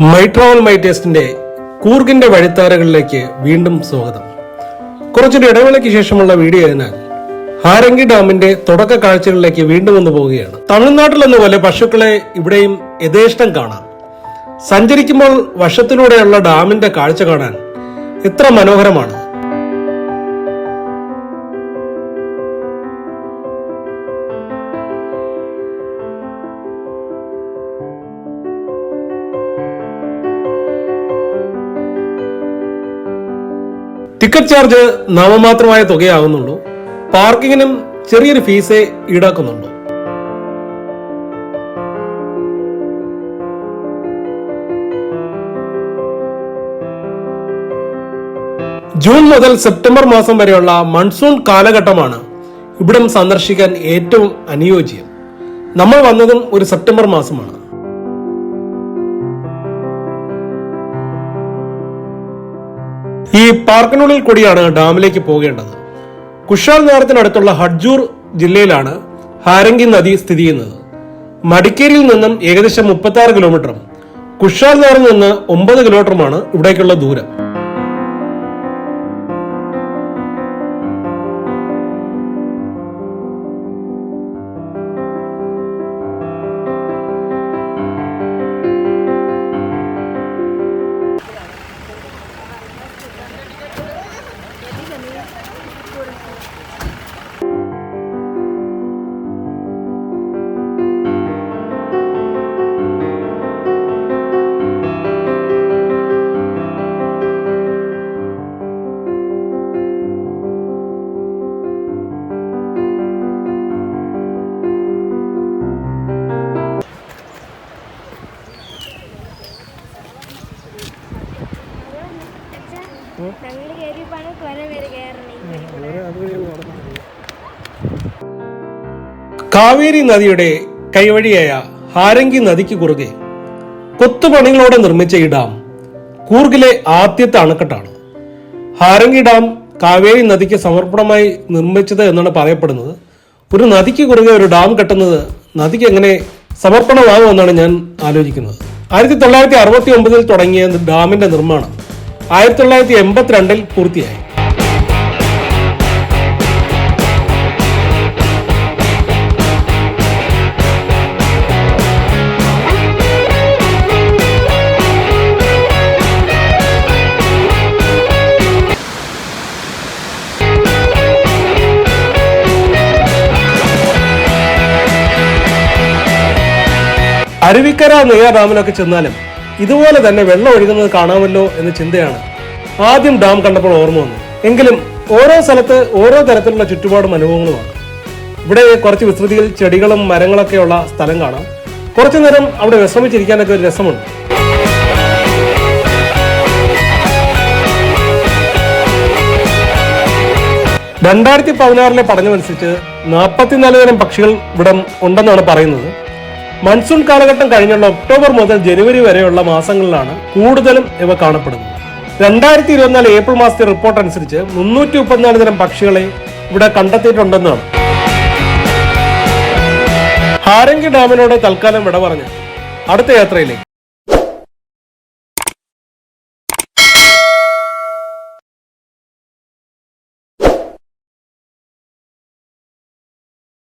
My travel my ടേസ്റ്റിന്റെ കൂർഗിന്റെ വഴിത്താരകളിലേക്ക് വീണ്ടും സ്വാഗതം. കുറച്ചൊരു ഇടവേളയ്ക്ക് ശേഷമുള്ള വീഡിയോ ആയതിനാൽ ഹാരങ്കി ഡാമിന്റെ തുടക്ക കാഴ്ചകളിലേക്ക് വീണ്ടും വന്നു പോവുകയാണ്. തമിഴ്നാട്ടിലെന്ന പോലെ പശുക്കളെ ഇവിടെയും യഥേഷ്ടം കാണാം. സഞ്ചരിക്കുമ്പോൾ വശത്തിലൂടെയുള്ള ഡാമിന്റെ കാഴ്ച കാണാൻ എത്ര മനോഹരമാണ്. ടിക്കറ്റ് ചാർജ് നാമമാത്രമായ തുകയാകുന്നുള്ളൂ. പാർക്കിങ്ങിനും ചെറിയൊരു ഫീസേ ഈടാക്കുന്നുള്ളൂ. ജൂൺ മുതൽ സെപ്റ്റംബർ മാസം വരെയുള്ള മൺസൂൺ കാലഘട്ടമാണ് ഇവിടം സന്ദർശിക്കാൻ ഏറ്റവും അനുയോജ്യം. നമ്മൾ വന്നതും ഒരു സെപ്റ്റംബർ മാസമാണ്. ഈ പാർക്കിനുള്ളിൽ കൂടിയാണ് ഡാമിലേക്ക് പോകേണ്ടത്. കുഷാൽ നഗരത്തിനടുത്തുള്ള ഹഡ്ജൂർ ജില്ലയിലാണ് ഹാരംഗി നദി സ്ഥിതി ചെയ്യുന്നത്. മടിക്കേരിയിൽ നിന്നും ഏകദേശം മുപ്പത്തി ആറ് കിലോമീറ്ററും കുഷാൽ നഗറിൽ നിന്ന് ഒമ്പത് കിലോമീറ്ററുമാണ് ഇവിടേക്കുള്ള ദൂരം. കാവേരി നദിയുടെ കൈവഴിയായ ഹാരങ്കി നദിക്ക് കുറുകെ കൊത്തുപണികളോടെ നിർമ്മിച്ച ഈ ഡാം കൂർഗിലെ ആദ്യത്തെ അണക്കെട്ടാണ്. ഹാരങ്കി ഡാം കാവേരി നദിക്ക് സമർപ്പണമായി നിർമ്മിച്ചത് എന്നാണ് പറയപ്പെടുന്നത്. ഒരു നദിക്ക് കുറുകെ ഒരു ഡാം കെട്ടുന്നത് നദിക്ക് എങ്ങനെ സമർപ്പണമാകുമെന്നാണ് ഞാൻ ആലോചിക്കുന്നത്. ആയിരത്തി തൊള്ളായിരത്തി അറുപത്തി ഒമ്പതിൽ തുടങ്ങിയ ഡാമിന്റെ നിർമ്മാണം ആയിരത്തി തൊള്ളായിരത്തി എൺപത്തിരണ്ടിൽ പൂർത്തിയായി. അരുവിക്കര നെയ്യാ ഡാമിലൊക്കെ ചെന്നാലും ഇതുപോലെ തന്നെ വെള്ളം ഒഴുകുന്നത് കാണാമല്ലോ എന്ന ചിന്തയാണ് ആദ്യം ഡാം കണ്ടപ്പോൾ ഓർമ്മ വന്നു. എങ്കിലും ഓരോ സ്ഥലത്ത് ഓരോ തരത്തിലുള്ള ചുറ്റുപാടും അനുഭവങ്ങളുമാണ്. ഇവിടെ കുറച്ച് വിസ്തൃതിയിൽ ചെടികളും മരങ്ങളൊക്കെയുള്ള സ്ഥലം കാണാം. കുറച്ചു നേരം അവിടെ വിശ്രമിച്ചിരിക്കാനൊക്കെ ഒരു രസമുണ്ട്. രണ്ടായിരത്തി പതിനാറിലെ പഠനമനുസരിച്ച് നാൽപ്പത്തിനാല് തരം പക്ഷികൾ ഇവിടെ ഉണ്ടെന്നാണ് പറയുന്നത്. മൺസൂൺ കാലഘട്ടം കഴിഞ്ഞുള്ള ഒക്ടോബർ മുതൽ ജനുവരി വരെയുള്ള മാസങ്ങളിലാണ് കൂടുതലും ഇവ കാണപ്പെടുന്നത്. രണ്ടായിരത്തി ഇരുപത്തിനാല് ഏപ്രിൽ മാസത്തെ റിപ്പോർട്ട് അനുസരിച്ച് മുന്നൂറ്റി മുപ്പത്തിനാല് തരം പക്ഷികളെ ഇവിടെ കണ്ടെത്തിയിട്ടുണ്ടെന്നാണ്. ഹാരങ്കി ഡാമിനോട് തൽക്കാലം വിട പറഞ്ഞു അടുത്ത യാത്രയിലേക്ക്.